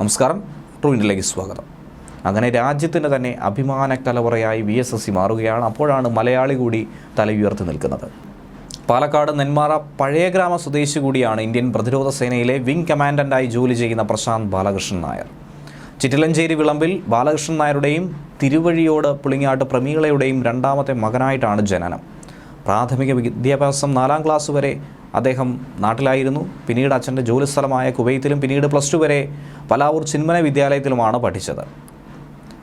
നമസ്കാരം. ട്രൂ ഇന്ത്യയിലേക്ക് സ്വാഗതം. അങ്ങനെ രാജ്യത്തിന്റെ തന്നെ അഭിമാന തലമുറയായി വി എസ് എസ് സി മാറുകയാണ്. അപ്പോഴാണ് മലയാളി കൂടി തല ഉയർത്തി നിൽക്കുന്നത്. പാലക്കാട് നെന്മാറ പഴയ ഗ്രാമ സ്വദേശി കൂടിയാണ് ഇന്ത്യൻ പ്രതിരോധ സേനയിലെ വിംഗ് കമാൻഡന്റായി ജോലി ചെയ്യുന്ന പ്രശാന്ത് ബാലകൃഷ്ണൻ നായർ. ചിറ്റിലഞ്ചേരി വിളമ്പിൽ ബാലകൃഷ്ണൻ നായരുടെയും തിരുവഴിയോട് പുളിങ്ങാട്ട് പ്രമീളയുടെയും രണ്ടാമത്തെ മകനായിട്ടാണ് ജനനം. പ്രാഥമിക വിദ്യാഭ്യാസം നാലാം ക്ലാസ് വരെ അദ്ദേഹം നാട്ടിലായിരുന്നു. പിന്നീട് അച്ഛന്റെ ജോലിസ്ഥലമായ കുവൈത്തിലും പിന്നീട് പ്ലസ് ടു വരെ പലാവൂർ ചിന്മന വിദ്യാലയത്തിലുമാണ് പഠിച്ചത്.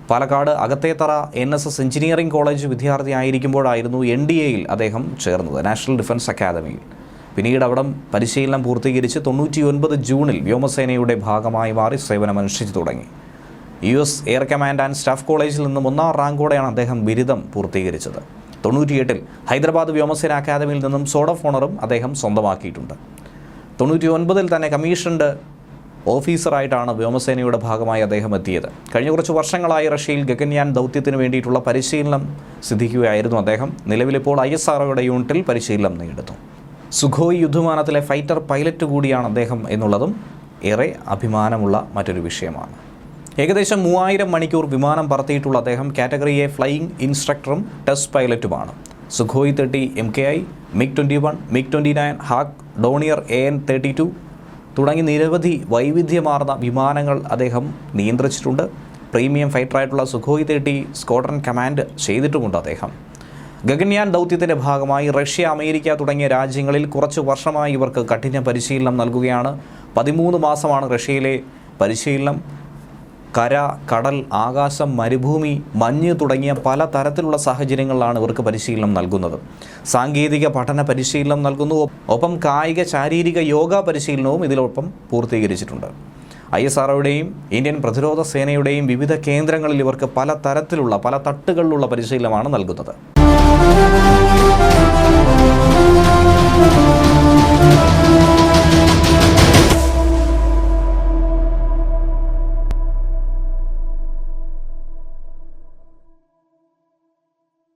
Palakkad Akathethara N S S engineering college വിദ്യാർത്ഥിയായിരിക്കുമ്പോഴായിരുന്നു N D എയിൽ അദ്ദേഹം ചേർന്നത് നാഷണൽ ഡിഫൻസ് അക്കാദമിയിൽ. പിന്നീട് അവിടം പരിശീലനം പൂർത്തീകരിച്ച് തൊണ്ണൂറ്റി ഒൻപത് ജൂണിൽ വ്യോമസേനയുടെ ഭാഗമായി മാറി സേവനമനുഷ്ഠിച്ചു തുടങ്ങി. U S air command and staff കോളേജിൽ നിന്നും ഒന്നാം റാങ്കോടെയാണ് അദ്ദേഹം ബിരുദം പൂർത്തീകരിച്ചത്. തൊണ്ണൂറ്റിയെട്ടിൽ ഹൈദരാബാദ് വ്യോമസേന അക്കാദമിയിൽ നിന്നും സോഡ് ഓഫ് ഓണറും അദ്ദേഹം സ്വന്തമാക്കിയിട്ടുണ്ട്. തൊണ്ണൂറ്റി ഒൻപതിൽ തന്നെ കമ്മീഷൻഡ് ഓഫീസറായിട്ടാണ് വ്യോമസേനയുടെ ഭാഗമായി അദ്ദേഹം എത്തിയത്. കഴിഞ്ഞ കുറച്ച് വർഷങ്ങളായി റഷ്യയിൽ ഗഗൻയാൻ ദൗത്യത്തിന് വേണ്ടിയിട്ടുള്ള പരിശീലനം സിദ്ധിക്കുകയായിരുന്നു അദ്ദേഹം. നിലവിലിപ്പോൾ ഐ എസ് ആർഒയുടെ യൂണിറ്റിൽ പരിശീലനം നേടുന്നു. സുഖോയ് യുദ്ധമാനത്തിലെ ഫൈറ്റർ പൈലറ്റ് കൂടിയാണ് അദ്ദേഹം എന്നുള്ളതും ഏറെ അഭിമാനമുള്ള മറ്റൊരു വിഷയമാണ്. ഏകദേശം മൂവായിരം മണിക്കൂർ വിമാനം പറത്തിയിട്ടുള്ള അദ്ദേഹം കാറ്റഗറി എ ഫ്ലൈയിങ് ഇൻസ്ട്രക്ടറും test പൈലറ്റുമാണ്. Sukhoi thirty M K I MiG twenty one MiG twenty nine Hawk Dornier A N thirty two തുടങ്ങി നിരവധി വൈവിധ്യമാർന്ന വിമാനങ്ങൾ അദ്ദേഹം നിയന്ത്രിച്ചിട്ടുണ്ട്. പ്രീമിയം ഫൈറ്ററായിട്ടുള്ള സുഖോയ് തേർട്ടി സ്ക്വാഡ്രൺ കമാൻഡ് ചെയ്തിട്ടുമുണ്ട് അദ്ദേഹം. ഗഗൻയാൻ ദൗത്യത്തിന്റെ ഭാഗമായി റഷ്യ അമേരിക്ക തുടങ്ങിയ രാജ്യങ്ങളിൽ കുറച്ച് വർഷമായി ഇവർക്ക് കഠിന പരിശീലനം നൽകുകയാണ്. പതിമൂന്ന് മാസമാണ് റഷ്യയിലെ പരിശീലനം. കര കടൽ ആകാശം മരുഭൂമി മഞ്ഞ് തുടങ്ങിയ പല തരത്തിലുള്ള സാഹചര്യങ്ങളിലാണ് ഇവർക്ക് പരിശീലനം നൽകുന്നത്. സാങ്കേതിക പഠന പരിശീലനം നൽകുന്നു. ഒപ്പം കായിക ശാരീരിക യോഗ പരിശീലനവും ഇതിലൊപ്പം പൂർത്തീകരിച്ചിട്ടുണ്ട്. ഐ എസ് ആർഒയുടെയും ഇന്ത്യൻ പ്രതിരോധ സേനയുടെയും വിവിധ കേന്ദ്രങ്ങളിൽ ഇവർക്ക് പല തരത്തിലുള്ള പല തട്ടുകളിലുള്ള പരിശീലനമാണ് നൽകുന്നത്.